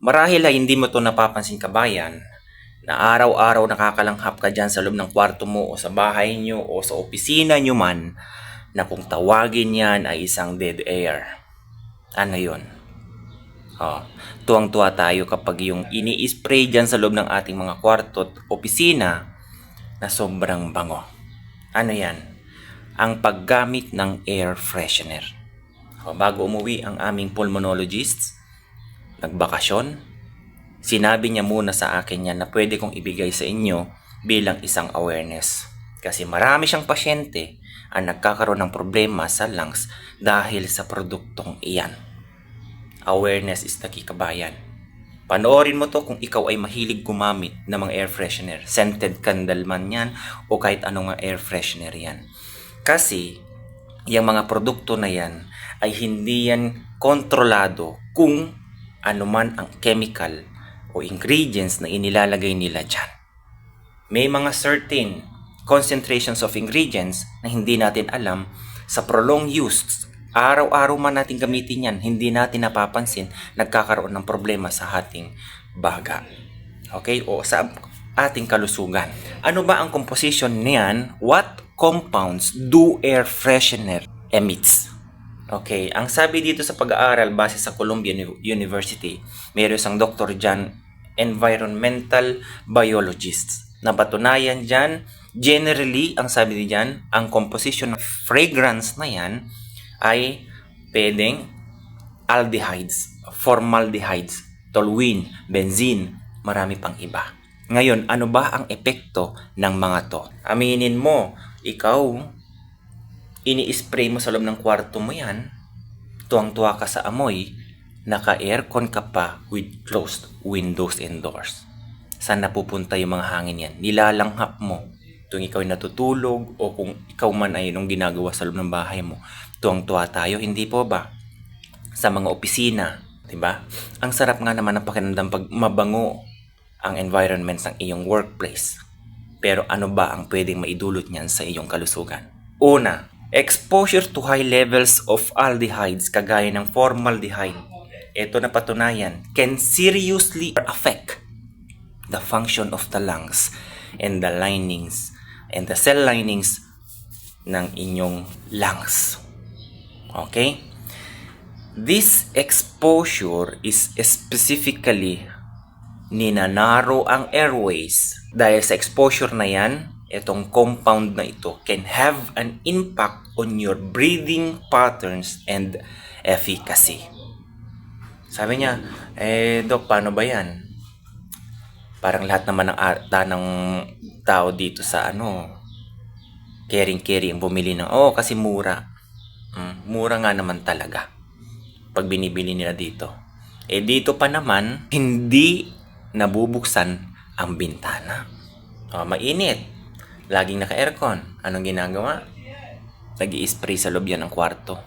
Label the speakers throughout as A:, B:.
A: Marahil ay hindi mo to napapansin kabayan na araw-araw nakakalanghap ka dyan sa loob ng kwarto mo o sa bahay nyo o sa opisina nyo man na kung tawagin yan ay isang dead air. Ano yun? Oh, tuwang-tuwa tayo kapag yung ini-spray dyan sa loob ng ating mga kwarto at opisina na sobrang bango. Ano yan? Ang paggamit ng air freshener. O, bago umuwi ang aming pulmonologist, nagbakasyon, sinabi niya muna sa akin yan na pwede kong ibigay sa inyo bilang isang awareness. Kasi marami siyang pasyente ang nagkakaroon ng problema sa lungs dahil sa produktong iyan. Awareness is the key kabayan. Panoorin mo to kung ikaw ay mahilig gumamit ng mga air freshener. Scented candle man yan o kahit anong air freshener yan. Kasi yung mga produkto na yan ay hindi yan kontrolado kung ano man ang chemical o ingredients na inilalagay nila dyan. May mga certain concentrations of ingredients na hindi natin alam sa prolonged use. Araw-araw man natin gamitin yan, hindi natin napapansin nagkakaroon ng problema sa ating baga. Okay? O sa ating kalusugan. Ano ba ang composition niyan? What compounds do air freshener emits? Okay, ang sabi dito sa pag-aaral base sa Columbia Uni- University, mayroon isang Dr. John environmental biologist. Napatunayan dyan, generally, ang sabi di dyan, ang composition of fragrance na yan ay pwedeng aldehydes, formaldehydes, toluene, benzene, marami pang iba. Ngayon, ano ba ang epekto ng mga to? Aminin mo, ikaw, ini-spray mo sa loob ng kwarto mo yan, tuwang-tuwa ka sa amoy, naka-aircon ka pa with closed windows and doors. Saan napupunta yung mga hangin yan? Nilalanghap mo tuwing ikaw ay natutulog o kung ikaw man ay nung ginagawa sa loob ng bahay mo. Tuwang-tuwa tayo, hindi po ba? Sa mga opisina, di ba? Ang sarap nga naman ng pakiramdam pag mabango ang environment ng iyong workplace. Pero ano ba ang pwedeng maidulot niyan sa iyong kalusugan? Una, exposure to high levels of aldehydes kagaya ng formaldehyde. Ito na patunayan can seriously affect the function of the lungs and the linings and the cell linings ng inyong lungs. Okay? This exposure is specifically ninanaro ang airways. Dahil sa exposure na yan, itong compound na ito can have an impact on your breathing patterns and efficacy. Sabi niya, eh, Dok, paano ba yan? Parang lahat naman ng ata ng tao dito sa ano, caring-caring bumili ng, oh, kasi mura. Mm, mura nga naman talaga. Pag binibili nila dito. Eh dito pa naman, hindi nabubuksan ang bintana. Oh, mainit. Laging naka-aircon. Anong ginagawa? nag spray sa loob yan ng kwarto.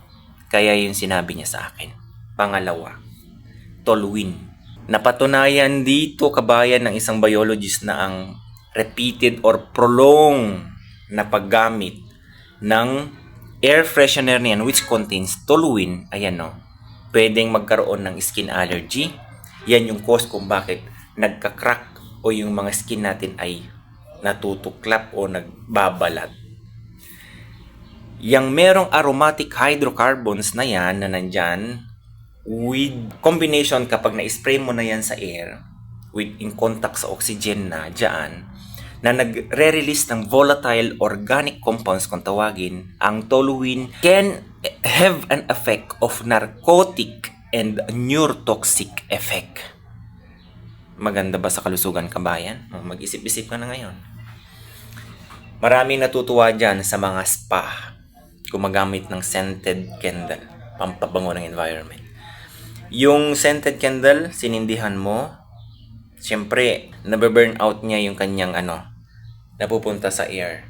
A: Kaya yun sinabi niya sa akin. Pangalawa, toluene. Napatunayan dito kabayan ng isang biologist na ang repeated or prolonged na paggamit ng air freshener niyan which contains toluene, ayan no, pwedeng magkaroon ng skin allergy. Yan yung cause kung bakit nagka-crack o yung mga skin natin ay natutuklap o nagbabalat. Yang merong aromatic hydrocarbons na yan na nandyan, with combination kapag na-spray mo na yan sa air, with in contact sa oxygen na dyan, na nagre-release ng volatile organic compounds kung tawagin, ang toluene can have an effect of narcotic and neurotoxic effect. Maganda ba sa kalusugan kabayan? Mag-isip-isip ka na ngayon. Maraming natutuwa dyan sa mga spa gumagamit ng scented candle pampabango ng environment. Yung scented candle, sinindihan mo, siyempre, nabe-burn out niya yung kanyang ano, napupunta sa air.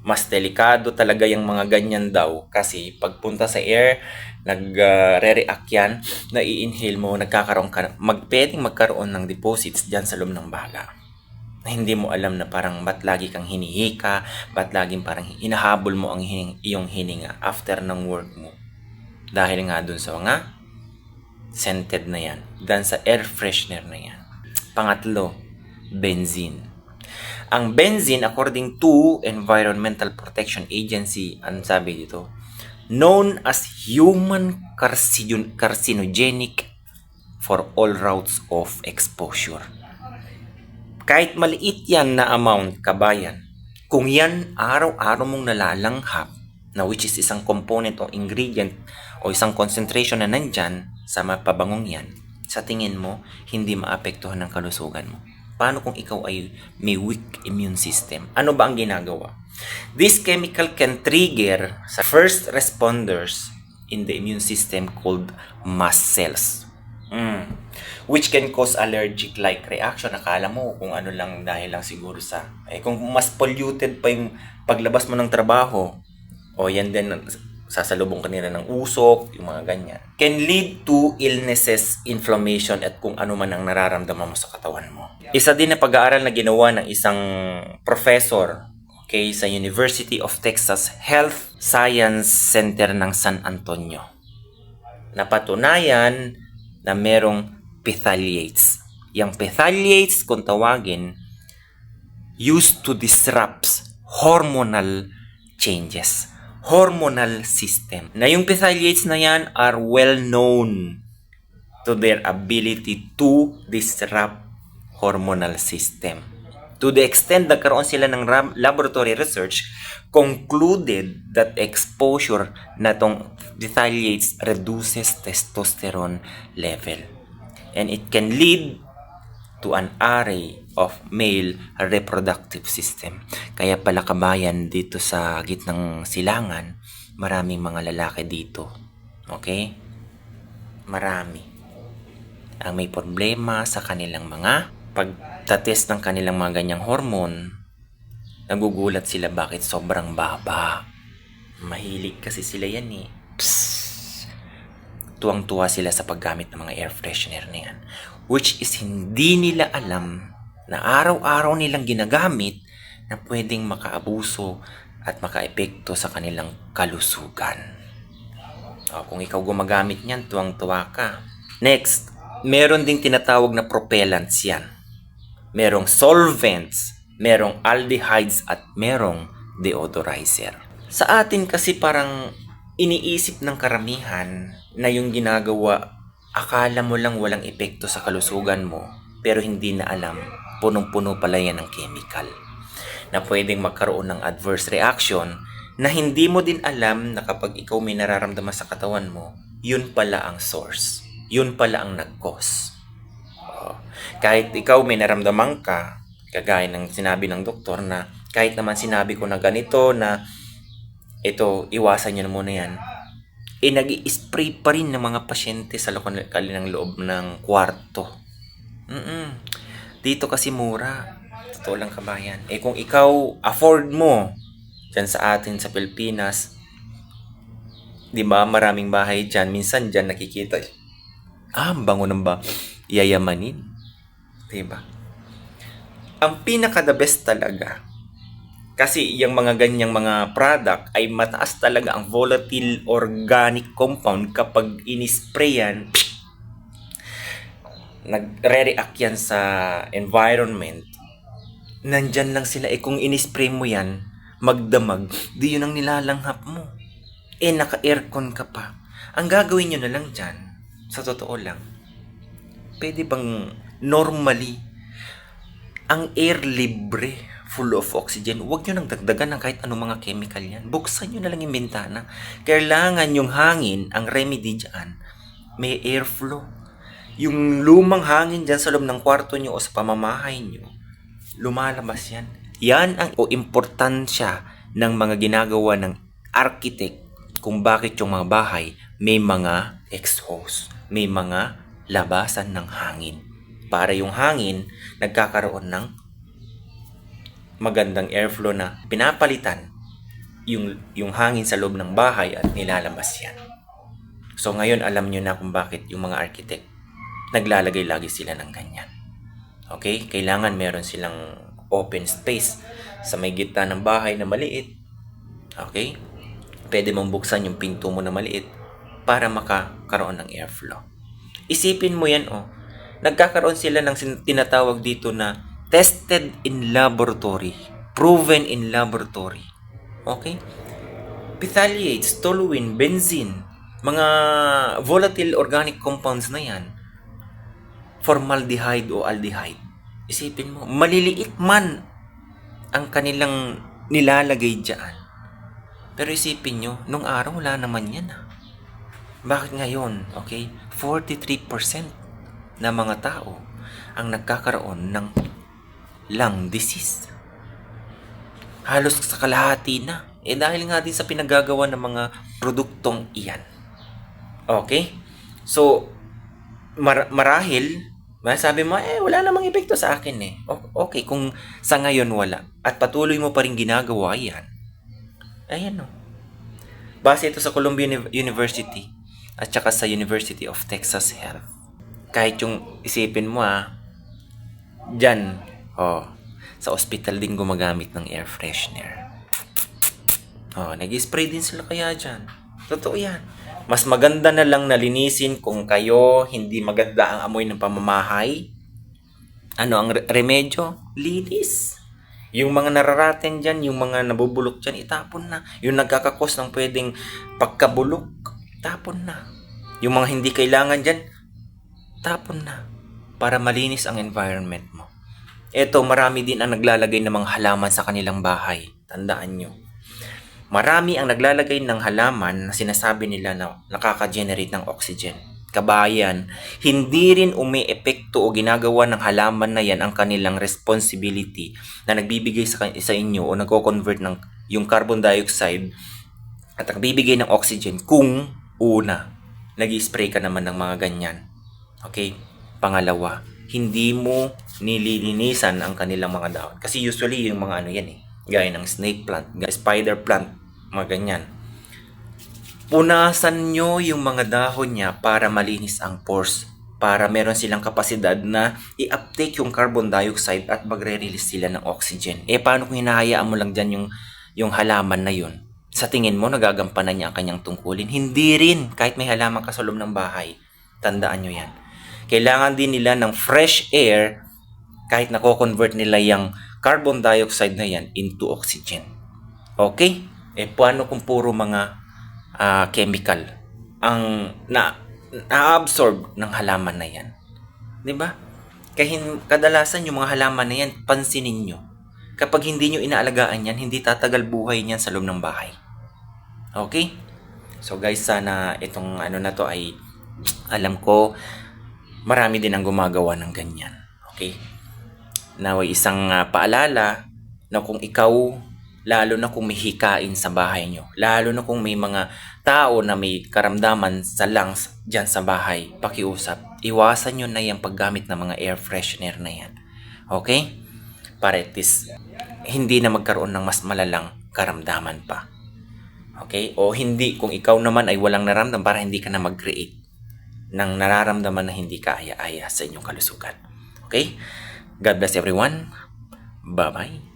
A: Mas delikado talaga yung mga ganyan daw kasi pagpunta sa air, nag-re-react yan, na-i-inhale mo, nagkakaroon ka, mag, magkaroon ng deposits dyan sa loob ng baga na hindi mo alam na parang ba't lagi kang hinihika, ba't laging parang hinahabol mo ang hining, iyong hininga after ng work mo. Dahil nga dun sa mga scented na yan than sa air freshener na yan. Pangatlo, benzene. Ang benzene, according to Environmental Protection Agency, ang sabi dito, known as human carcino- carcinogenic for all routes of exposure. Kahit maliit yan na amount, kabayan, kung yan araw-araw mong nalalanghap, na which is isang component o ingredient o isang concentration na nandyan sa mapabangong yan, sa tingin mo, hindi maapektuhan ng kalusugan mo. Paano kung ikaw ay may weak immune system? Ano ba ang ginagawa? This chemical can trigger sa first responders in the immune system called mast cells. Mm. Which can cause allergic-like reaction. Akala mo kung ano lang dahil lang siguro sa... Eh, kung mas polluted pa yung paglabas mo ng trabaho, o yan din, sasalubong ka nila ng usok, yung mga ganyan. Can lead to illnesses, inflammation, at kung ano man ang nararamdaman mo sa katawan mo. Isa din na pag-aaral na ginawa ng isang professor okay, sa University of Texas Health Science Center ng San Antonio. Napatunayan na merong phthalates. Yung phthalates, kung tawagin, used to disrupt hormonal changes hormonal system. Na yung phthalates na yan are well known to their ability to disrupt hormonal system. To the extent nagkaroon sila ng laboratory research, concluded that exposure na tong phthalates reduces testosterone level. And it can lead to an array of male reproductive system. Kaya pala kabayan dito sa gitnang silangan, maraming mga lalaki dito. Okay? Marami. Ang may problema sa kanilang mga pagtatest ng kanilang mga ganyang hormone, nagugulat sila bakit sobrang baba. Mahilig kasi sila yan eh. Psst. Tuwang-tuwa sila sa paggamit ng mga air freshener na yan which is hindi nila alam na araw-araw nilang ginagamit na pwedeng makaabuso at makaepekto sa kanilang kalusugan. O, kung ikaw gumagamit niyan, tuwang-tuwa ka. Next, meron ding tinatawag na propellants yan. Merong solvents, merong aldehydes at merong deodorizer. Sa atin kasi parang iniisip ng karamihan na yung ginagawa Akala mo lang walang epekto sa kalusugan mo, pero hindi na alam, punong-puno pala yan ng chemical. Na pwedeng magkaroon ng adverse reaction na hindi mo din alam na kapag ikaw may nararamdaman sa katawan mo, yun pala ang source. Yun pala ang nag-cause. Oo. Kahit ikaw may naramdaman ka, kagaya ng sinabi ng doktor na kahit naman sinabi ko na ganito na ito, iwasan nyo na muna yan, eh nag spray pa rin ng mga pasyente sa kanilang loob ng kwarto. Mm-mm. Dito kasi mura. Totoo lang kabayan. Eh kung ikaw afford mo dyan sa atin sa Pilipinas, di ba maraming bahay dyan, minsan dyan nakikita, ah, ang bango ng ba, yayamanin. Di ba? Ang pinaka the best talaga, kasi yung mga ganyang mga product ay mataas talaga ang volatile organic compound kapag inispray yan, nagre-react yan sa environment. Nandyan lang sila. Eh kung inispray mo yan, magdamag, di yun ang nilalanghap mo. Eh naka-aircon ka pa. Ang gagawin nyo na lang dyan, sa totoo lang, pwede bang normally, ang air libre, full of oxygen, huwag nyo nang dagdagan ng kahit anong mga chemical yan. Buksan nyo na lang yung bintana. Kailangan yung hangin, ang remedy dyan, may airflow. Yung lumang hangin dyan sa loob ng kwarto nyo o sa pamamahay nyo, lumalabas yan. Yan ang o importansya ng mga ginagawa ng architect kung bakit yung mga bahay may mga exhaust, may mga labasan ng hangin. Para yung hangin nagkakaroon ng magandang airflow na pinapalitan yung, yung hangin sa loob ng bahay at nilalabas yan. So ngayon alam nyo na kung bakit yung mga architect naglalagay lagi sila ng ganyan. Okay? Kailangan meron silang open space sa may gitna ng bahay na maliit. Okay? Pwede mong buksan yung pinto mo na maliit para makakaroon ng airflow. Isipin mo yan, oh. Nagkakaroon sila ng tinatawag dito na tested in laboratory, proven in laboratory. Okay? Phthalates, toluene, benzene, mga volatile organic compounds na yan, formaldehyde o aldehyde. Isipin mo, maliliit man ang kanilang nilalagay dyan. Pero isipin nyo, nung araw wala naman yan ah. Bakit ngayon, okay, 43% na mga tao ang nagkakaroon ng lung disease. Halos sa kalahati na. Eh dahil nga din sa pinagagawa ng mga produktong iyan. Okay? So, mar- marahil, masabi mo, eh, wala namang epekto sa akin eh. O- okay, kung sa ngayon wala, at patuloy mo pa rin ginagawa yan, ayan o. Base ito sa Columbia Uni- University at saka sa University of Texas Health. Kahit yung isipin mo ah, dyan, oh, sa ospital din gumagamit ng air freshener. Oh, nag-spray din sila kaya dyan. Totoo yan. Mas maganda na lang nalinisin kung kayo hindi maganda ang amoy ng pamamahay. Ano ang re- remedyo? Linis. Yung mga nararating dyan, yung mga nabubulok dyan, itapon na. Yung nagkakakos ng pwedeng pagkabulok, tapon na. Yung mga hindi kailangan dyan, tapon na. Para malinis ang environment mo. Eto, marami din ang naglalagay ng mga halaman sa kanilang bahay. Tandaan nyo. Marami ang naglalagay ng halaman na sinasabi nila na nakaka-generate ng oxygen. Kabayan, hindi rin umiepekto o ginagawa ng halaman na yan ang kanilang responsibility na nagbibigay sa, sa inyo o nagko-convert ng yung carbon dioxide at nagbibigay ng oxygen kung una, nag spray ka naman ng mga ganyan. Okay? Pangalawa, hindi mo nililinisan ang kanilang mga dahon. Kasi usually yung mga ano yan eh. Gaya ng snake plant, gaya spider plant, mga ganyan. Punasan nyo yung mga dahon niya para malinis ang pores. Para meron silang kapasidad na i-uptake yung carbon dioxide at magre-release sila ng oxygen. Eh paano kung hinahayaan mo lang dyan yung, yung halaman na yun? Sa tingin mo, nagagampanan niya ang kanyang tungkulin? Hindi rin, kahit may halaman ka sa loob ng bahay. Tandaan nyo yan. Kailangan din nila ng fresh air kahit nako-convert nila yung carbon dioxide na yan into oxygen. Okay? Eh, paano kung puro mga ah, chemical ang na na-absorb ng halaman na yan? 'Di ba? Kahin, kadalasan yung mga halaman na yan, pansinin nyo. Kapag hindi nyo inaalagaan yan, hindi tatagal buhay niyan sa loob ng bahay. Okay? So guys, sana itong ano na to ay alam ko marami din ang gumagawa ng ganyan. Okay? Naway isang ah, paalala na kung ikaw, lalo na kung may hikain sa bahay nyo, lalo na kung may mga tao na may karamdaman sa lungs dyan sa bahay, pakiusap, iwasan nyo na yung paggamit ng mga air freshener na yan. Okay? Para at hindi na magkaroon ng mas malalang karamdaman pa. Okay? O hindi, kung ikaw naman ay walang naramdam para hindi ka na mag-create ng nararamdaman na hindi ka aya-aya sa inyong kalusugan. Okay? God bless everyone. Bye-bye.